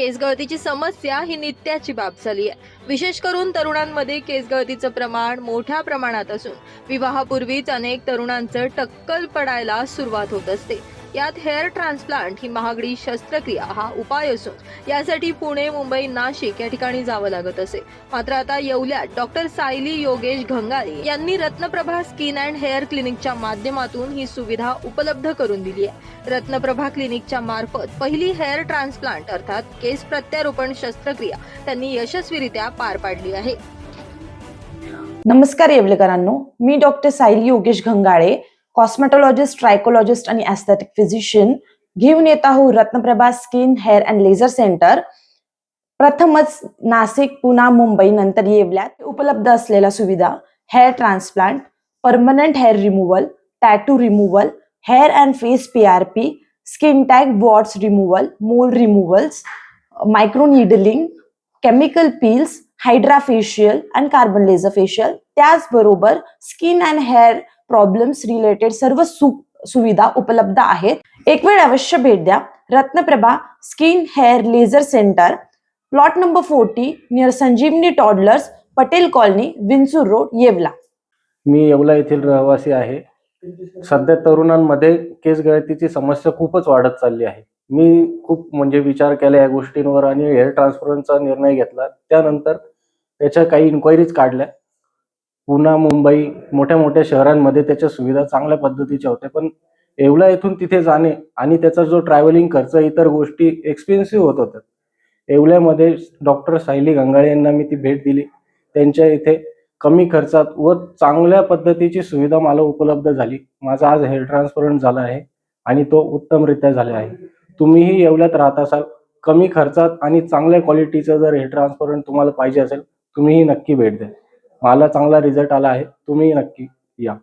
केस गळतीची समस्या ही नित्याची बाब झाली आहे. विशेष करून तरुणांमध्ये केस गळतीचं प्रमाण मोठ्या प्रमाणात असून विवाहापूर्वीच अनेक तरुणांचं टक्कल पडायला सुरुवात होत असते. यात हेअर ट्रान्सप्लांट ही महागडी शस्त्रक्रिया हा उपाय असून यासाठी पुणे मुंबई नाशिक या ठिकाणी जावं लागत असे. मात्र आता येवल्यात डॉक्टर सायली योगेश घंगाळे यांनी रत्नप्रभा स्किन अँड हेअर क्लिनिकच्या माध्यमातून ही सुविधा उपलब्ध करून दिली आहे. रत्नप्रभा क्लिनिकच्या मार्फत पहिली हेअर ट्रान्सप्लांट अर्थात केस प्रत्यारोपण शस्त्रक्रिया त्यांनी यशस्वीरित्या पार पाडली आहे. नमस्कार येवलेकरांनो. मी doctor Sayali Yogesh Ghangale cosmetologist trichologist आणि ॲस्थेटिक फिजिशियन घेऊन येत आहोत Ratnaprabha skin hair and laser centre प्रथमच नाशिक पुणा मुंबई नंतर येवल्यात. उपलब्ध असलेल्या सुविधा hair transplant permanent hair removal tattoo removal hair and face P R P skin tag warts removal mole removals microneedling chemical peels hydra facial and carbon laser facial त्याचबरोबर skin and hair problems related सर्व सु सुविधा उपलब्ध आहेत. एक वेळ अवश्य भेट द्या. Ratnaprabha skin hair laser centre plot number forty near Sanjivani toddlers Patel colony Vinchur road Yeola मी येवला येथील रहिवासी आहे. सध्या तरुणांमध्ये केस गळतीची समस्या खूपच वाढत चालली आहे. मी खूप म्हणजे विचार केला या गोष्टींवर आणि हेअर ट्रान्सफरचा निर्णय घेतला. त्यानंतर त्याच्या काही इन्क्वायरीज काढल्या. पुणे मुंबई मोठ्या मोठ्या शहरांमध्ये त्याच्या सुविधा चांगल्या पद्धतीच्या होत्या. पण येवला येथून तिथे जाणे आणि त्याचा जो ट्रॅव्हलिंग खर्च इतर गोष्टी एक्सपेन्सिव्ह होत होत्या. येवल्यामध्ये डॉक्टर सायली गंगाळे यांना मी ती भेट दिली. त्यांच्या इथे कमी खर्चात व चांगल्या पद्धतीची सुविधा मला उपलब्ध झाली. माझा आज हेअर ट्रान्सपरंट झाला आहे आणि तो उत्तमरित्या झाला आहे. तुम्हीही येवल्यात राहत असाल. कमी खर्चात आणि चांगल्या क्वालिटीचं जर हेअर ट्रान्सपरंट तुम्हाला पाहिजे असेल तुम्हीही नक्की भेट द्या. मला चांगला रिझल्ट आला आहे. तुम्ही नक्की या.